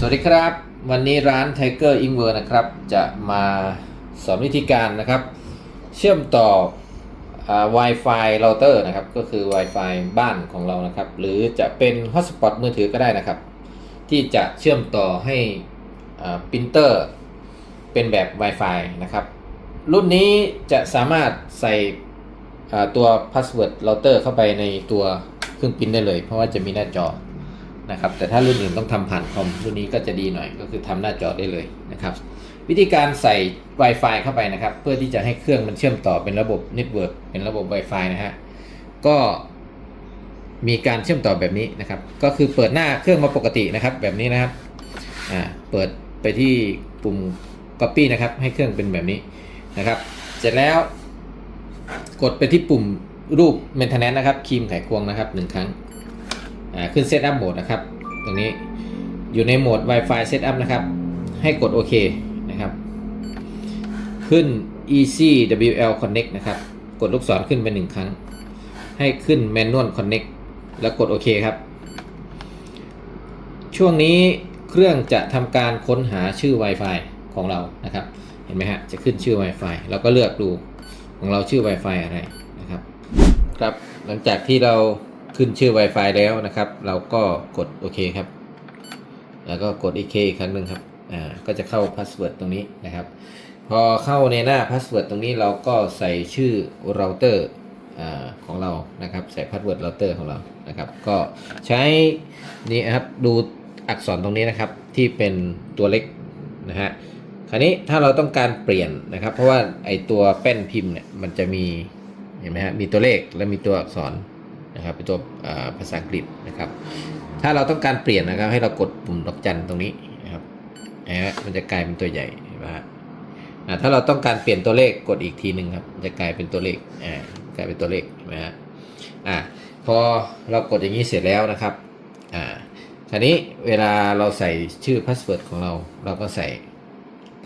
สวัสดีครับ วันนี้ร้าน Tiger i n v e r นะครับ จะมาสอนวิธีการนะครับ เชื่อมต่ออ่า Wi-Fi router นะครับ ก็คือ Wi-Fi บ้านของเรานะครับ หรือจะเป็น Hotspot มือถือก็ได้นะครับ ที่จะเชื่อมต่อให้ปรินเตอร์เป็นแบบ Wi-Fi นะครับ รุ่นนี้จะสามารถใส่อ่าตัว Password router เข้าไปในตัวเครื่องปรินได้เลย เพราะว่าจะมีหน้าจอ นะครับ แต่ถ้ารุ่นอื่นต้องทำผ่านคอมรุ่นนี้ก็จะดีหน่อยก็คือทำหน้าจอได้เลยนะครับ วิธีการใส่ Wi-Fi เข้าไปนะครับ เพื่อที่จะให้เครื่องมันเชื่อมต่อเป็นระบบเน็ตเวิร์กเป็นระบบ Wi-Fi นะฮะก็มีการเชื่อมต่อแบบนี้นะครับ ก็คือเปิดหน้าเครื่องมาปกตินะครับ แบบนี้นะครับอ่าเปิดไปที่ปุ่ม Copy นะครับ ให้เครื่องเป็นแบบนี้นะครับ เสร็จแล้ว กดไปที่ปุ่มรูป Maintenance นะครับคีมไขควงนะครับหนึ่งครั้ง ขึ้น Setup Mode นะครับ ตรงนี้อยู่ในโหมด Wi-Fi Setup นะครับ ให้กดโอเคนะครับ ขึ้น Easy WL Connect นะครับ กดลูกศรขึ้นไปหนึ่งครั้ง ให้ขึ้น Manual Connect แล้วกดโอเคครับ ช่วงนี้เครื่องจะทำการค้นหาชื่อ Wi-Fi ของเรานะครับ เห็นไหมฮะ จะขึ้นชื่อ Wi-Fi เราก็เลือกดูของเราชื่อ Wi-Fi อะไรนะครับ ครับ หลังจากที่เรา ขึ้นชื่อ Wi-Fi แล้วนะครับ เราก็กดโอเคครับ แล้วก็กดอีกเคอีกครั้งหนึ่งครับอ่าก็จะเข้าพาสเวิร์ดตรงนี้นะครับ พอเข้าในหน้าพาสเวิร์ดตรงนี้เราก็ใส่ชื่อเราเตอร์อ่าของเรานะครับ ใส่พาสเวิร์ดเราเตอร์ของเรานะครับ ก็ใช้นี่นะครับดูอักษรตรงนี้นะครับที่เป็นตัวเล็กนะฮะคราวนี้ถ้าเราต้องการเปลี่ยนนะครับ เพราะว่าไอตัวแป้นพิมพ์เนี่ยมันจะมีเห็นไหมฮะมีตัวเลขและมีตัวอักษร นะครับเป็นตัวภาษาอังกฤษนะครับ ถ้าเราต้องการเปลี่ยนนะครับ ให้เรากดปุ่มดอกจันตรงนี้นะครับนะฮะมันจะกลายเป็นตัวใหญ่นไหมฮะอ่าถ้าเราต้องการเปลี่ยนตัวเลขกดอีกทีหนึ่งครับ จะกลายเป็นตัวเลขอ่ากลายเป็นตัวเลขนไหมฮะอ่าพอเรากดอย่างนี้เสร็จแล้วนะครับอ่าคราวนี้เวลาเราใส่ชื่อพาสเวิร์ดของเรา เราก็ใส่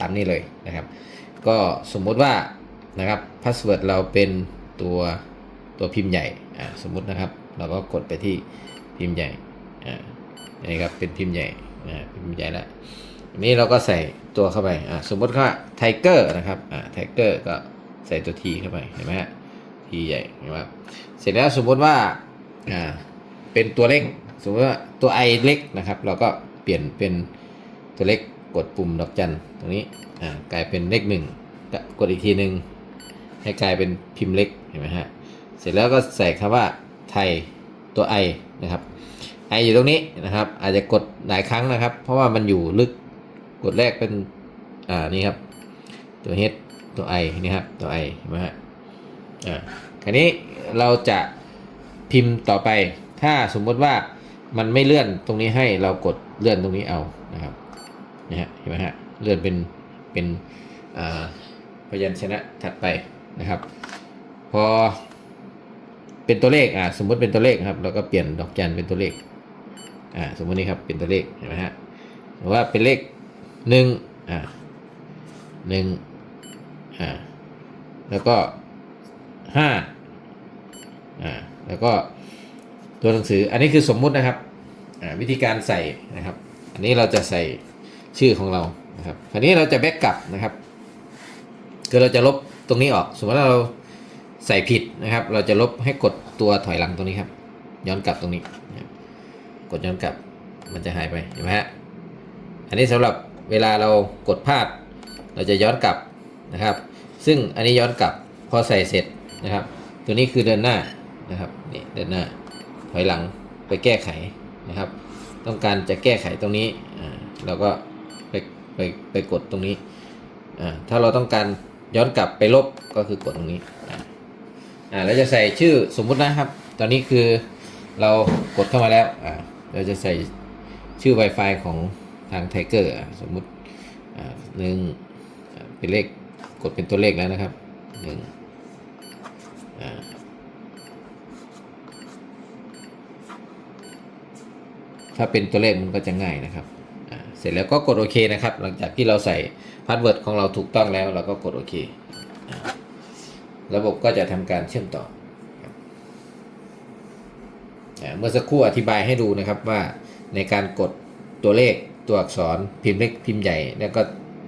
ตามนี้เลยนะครับ ก็สมมุติว่านะครับพาสเวิร์ดเราเป็นตัว ตัวพิมพ์ใหญ่อ่าสมมุตินะครับ เราก็กดไปที่พิมพ์ใหญ่อ่าอันนี้ครับเป็นพิมพ์ใหญ่อ่าพิมพ์ใหญ่แล้วนนี้เราก็ใส่ตัวเข้าไปอ่าสมมติว่าไทเกอร์นะครับอ่าไทเกอร์ก็ใส่ตัวทีเข้าไปเห็นไหมฮะทีใหญ่เห็นไหมครับเสร็จแล้วสมมติว่าอ่าเป็นตัวเล็กสมมติว่าตัวไอเล็กนะครับ เราก็เปลี่ยนเป็นตัวเล็กกดปุ่มดอกจันตรงนี้อ่ากลายเป็นเลขหนึ่งกดอีกทีหนึ่งให้กลายเป็นพิมพ์เล็กเห็นไหมฮะ เสร็จแล้วก็ใส่คำว่าไทยตัวไอนะครับไออยู่ตรงนี้นะครับ อาจจะกดหลายครั้งนะครับ เพราะว่ามันอยู่ลึกกดแรกเป็นอ่านี่ครับ ตัว H ตัว I นี่ครับตัว I เห็นไหมฮะอ่าคราวนี้เราจะพิมพ์ต่อไป ถ้าสมมติว่ามันไม่เลื่อนตรงนี้ให้เรากดเลื่อนตรงนี้เอานะครับนะฮะเห็นไหมฮะเลื่อนเป็นเป็นอ่าพยัญชนะถัดไปนะครับ พอ เป็นตัวเลขอ่าสมมติเป็นตัวเลขครับเราก็เปลี่ยนดอกจันเป็นตัวเลขอ่าสมมตินี้ครับเป็นตัวเลขเห็นไหมฮะหรือว่าเป็นเลขหนึ่งอ่าหนึ่งอ่าแล้วก็ห้าอ่าแล้วก็ตัวหนังสืออันนี้คือสมมุตินะครับอ่าวิธีการใส่นะครับ อันนี้เราจะใส่ชื่อของเรานะครับคราวนี้เราจะแบ็กกลับนะครับคือเราจะลบตรงนี้ออก สมมติเรา ใส่ผิดนะครับ เราจะลบให้กดตัวถอยหลังตรงนี้ครับ ย้อนกลับตรงนี้กดย้อนกลับมันจะหายไปเห็นไหมฮะอันนี้สำหรับเวลาเรากดพลาด เราจะย้อนกลับนะครับ ซึ่งอันนี้ย้อนกลับพอใส่เสร็จนะครับ ตัวนี้คือเดินหน้านะครับนี่เดินหน้าถอยหลังไปแก้ไขนะครับ ต้องการจะแก้ไขตรงนี้เราก็ไปไปไปกดตรงนี้อ่าถ้าเราต้องการย้อนกลับไปลบก็คือกดตรงนี้ อ่าเราจะใส่ชื่อสมมุตินะครับ ตอนนี้คือเรากดเข้ามาแล้วอ่าเราจะใส่ชื่อ Wi-Fi ของทางไทเกอร์สมมุติอ่าหนึ่งเป็นเลขกดเป็นตัวเลขแล้วนะครับหนึ่งอ่าถ้าเป็นตัวเลขมันก็จะง่ายนะครับอ่าเสร็จแล้วก็กดโอเคนะครับ หลังจากที่เราใส่พาสเวิร์ดของเราถูกต้องแล้วเราก็กดโอเค ระบบก็จะทำการเชื่อมต่อ เมื่อสักครู่อธิบายให้ดูนะครับว่าในการกดตัวเลขตัวอักษรพิมพ์เล็กพิมพ์ใหญ่ แล้วก็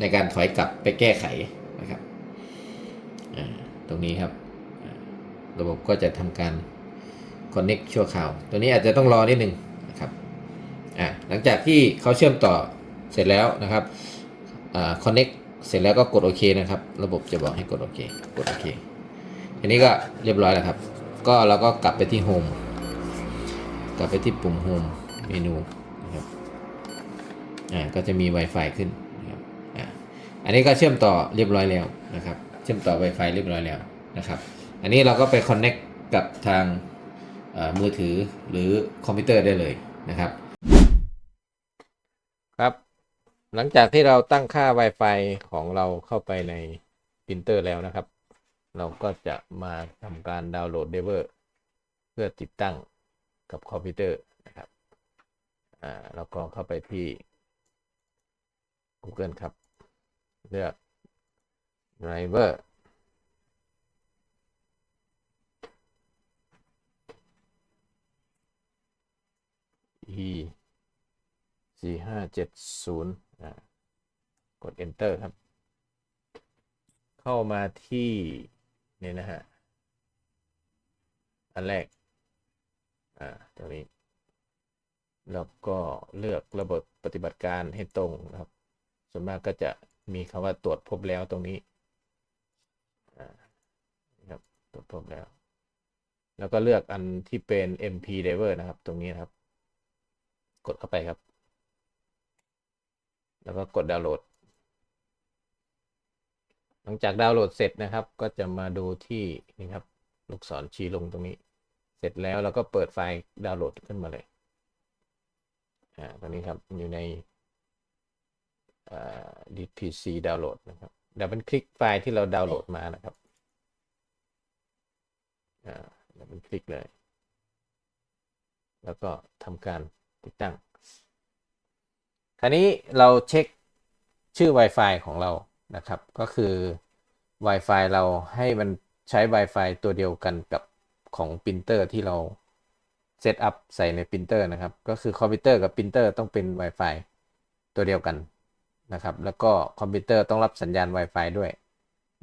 ในการถอยกลับไปแก้ไขนะครับตรงนี้ครับ ระบบก็จะทำการ connect ชั่วคราว ตัวนี้อาจจะต้องรอนิดนึงนะครับหลังจากที่เขาเชื่อมต่อเสร็จแล้วนะครับอ่า connect เสร็จแล้วก็กดโอเคนะครับ ระบบจะบอกให้กดโอเค กดโอเค ทีนี้ก็เรียบร้อยแล้วครับ ก็เราก็กลับไปที่โฮมกลับไปที่ปุ่มโฮมเมนูนะครับอ่าก็จะมี Wi-Fi ขึ้นนะครับอ่าอันนี้ก็เชื่อมต่อเรียบร้อยแล้วนะครับ เชื่อมต่อ Wi-Fi เรียบร้อยแล้วนะครับ อันนี้เราก็ไป connect กับทางอ่อมือถือหรือคอมพิวเตอร์ได้เลยนะครับ ครับ หลังจากที่เราตั้งค่า Wi-Fi ของเราเข้าไปในปรินเตอร์แล้วนะครับ เราก็จะมาทำการดาวน์โหลดเดเวอร์เพื่อติดตั้งกับคอมพิวเตอร์นะครับอ่าแล้วก็เข้าไปที่ Google ครับ เลือก driver อีสี่ห้าเจ็ดศูนย์กด enter ครับ เข้ามาที่ นี่นะฮะ อันแรก อ่า ตรงนี้ แล้วก็เลือกระบบปฏิบัติการให้ตรงนะครับ ส่วนมากก็จะมีคำว่าตรวจพบแล้วตรงนี้ อ่านะครับ ตรวจพบแล้ว แล้วก็เลือกอันที่เป็น MP driver นะครับ ตรงนี้นะครับ กดเข้าไปครับ แล้วก็กดดาวน์โหลด หลังจากดาวน์โหลดเสร็จนะครับ ก็จะมาดูที่นี่ครับลูกศรชี้ลงตรงนี้ เสร็จแล้วเราก็เปิดไฟล์ดาวน์โหลดขึ้นมาเลยอ่าตรงนี้ครับอยู่ในอ่า DPC ดาวน์โหลดนะครับดับเบิลคลิกไฟล์ที่เราดาวน์โหลดมานะครับอ่าดับเบิลคลิกเลย แล้วก็ทำการติดตั้ง คราวนี้เราเช็คชื่อ Wi-Fi ของเรา นะครับ ก็คือ Wi-Fi เราให้มันใช้ Wi-Fi ตัวเดียวกันกับของปรินเตอร์ที่เราเซตอัพใส่ในปรินเตอร์นะครับ ก็คือคอมพิวเตอร์กับปรินเตอร์ต้องเป็น Wi-Fi ตัวเดียวกันนะครับ แล้วก็คอมพิวเตอร์ต้องรับสัญญาณ Wi-Fi ด้วย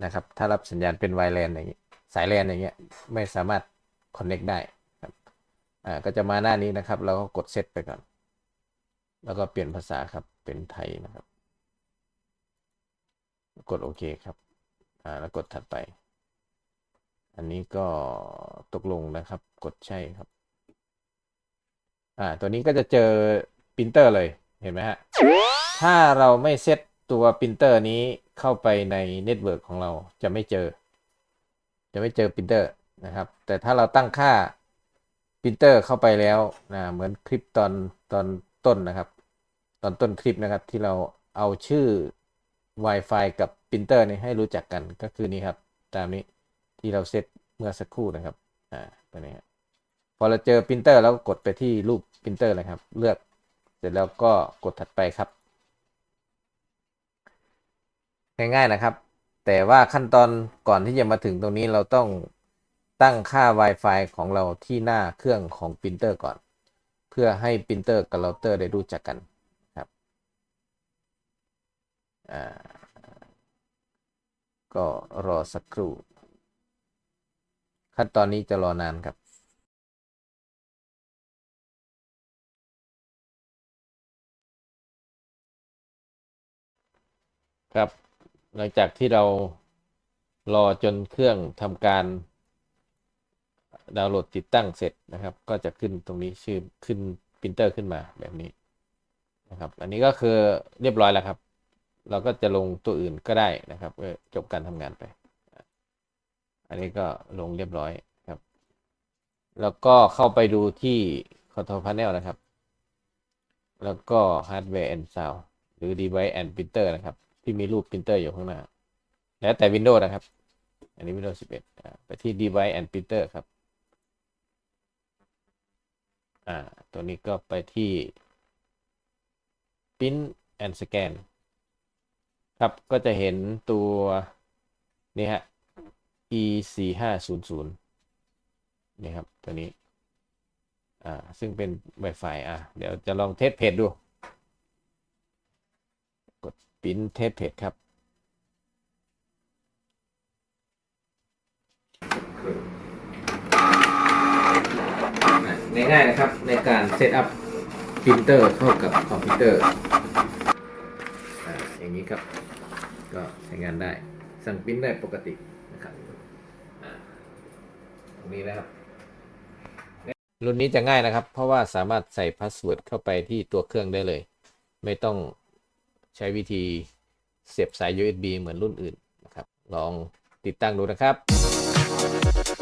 นะครับ ถ้ารับสัญญาณเป็น Wi LAN อย่างนี้สาย LAN อย่างเงี้ยไม่สามารถ Connect ได้ครับอ่าก็จะมาหน้านี้นะครับ เราก็กดเซตไปก่อน แล้วก็เปลี่ยนภาษาครับเป็นไทยนะครับ กดโอเคครับ อ่า แล้วกดถัดไป อันนี้ก็ตกลงนะครับ กดใช่ครับ อ่า ตัวนี้ก็จะเจอปรินเตอร์เลย เห็นไหมฮะ ถ้าเราไม่เซตตัวปรินเตอร์นี้เข้าไปในเน็ตเวิร์กของเราจะไม่เจอ จะไม่เจอปรินเตอร์นะครับ แต่ถ้าเราตั้งค่าปรินเตอร์เข้าไปแล้วนะเหมือนคลิปตอนตอนต้นนะครับ ตอนต้นคลิปนะครับที่เราเอาชื่อ Wi-Fi กับปรินเตอร์นี่ให้รู้จักกันก็คือนี่ครับ ตามนี้ที่เราเซตเมื่อสักครู่นะครับอ่าตัวนี้พอเราเจอปรินเตอร์แล้วก็กดไปที่รูปปรินเตอร์เลยครับ เลือกเสร็จแล้วก็กดถัดไปครับ ง่ายๆนะครับ แต่ว่าขั้นตอนก่อนที่จะมาถึงตรงนี้เราต้องตั้งค่า Wi-Fi ของเราที่หน้าเครื่องของปรินเตอร์ก่อน เพื่อให้ปรินเตอร์กับเราเตอร์ได้รู้จักกัน ก็รอสักครู่ ขั้นตอนนี้จะรอนานครับครับ หลังจากที่เรารอจนเครื่องทำการดาวน์โหลดติดตั้งเสร็จนะครับ ก็จะขึ้นตรงนี้ชื่อขึ้นปรินเตอร์ขึ้นมาแบบนี้นะครับ อันนี้ก็คือเรียบร้อยแล้วครับ เราก็จะลงตัวอื่นก็ได้นะครับก็จบการทำงานไป อันนี้ก็ลงเรียบร้อยครับ แล้วก็เข้าไปดูที่ Control Panel นะครับ แล้วก็ Hardware and Sound หรือ Device and Printer นะครับ ที่มีรูป Printer อยู่ข้างหน้า แล้วแต่ Windows นะครับ อันนี้ Windows 11 ไปที่ Device and Printer ครับอ่าตัวนี้ก็ไปที่ Print and Scan ครับก็จะเห็นตัวนี่ฮะ e 4 5 0 0นี่ครับ ตัวนี้ อ่า ซึ่งเป็น Wi-Fi อะ เดี๋ยวจะลองเทสเพจดู กดปริ้นเทสเพจครับ ง่ายๆนะครับ ในการเซตอัพพิมพ์เตอร์เข้ากับคอมพิวเตอร์ อย่างนี้ครับ ก็ใช้งานได้ สั่งปริ้นได้ปกตินะครับอ่าตรงนี้นะครับ รุ่นนี้จะง่ายนะครับ เพราะว่าสามารถใส่พาสเวิร์ดเข้าไปที่ตัวเครื่องได้เลย ไม่ต้องใช้วิธีเสียบสาย USB เหมือนรุ่นอื่นนะครับ ลองติดตั้งดูนะครับ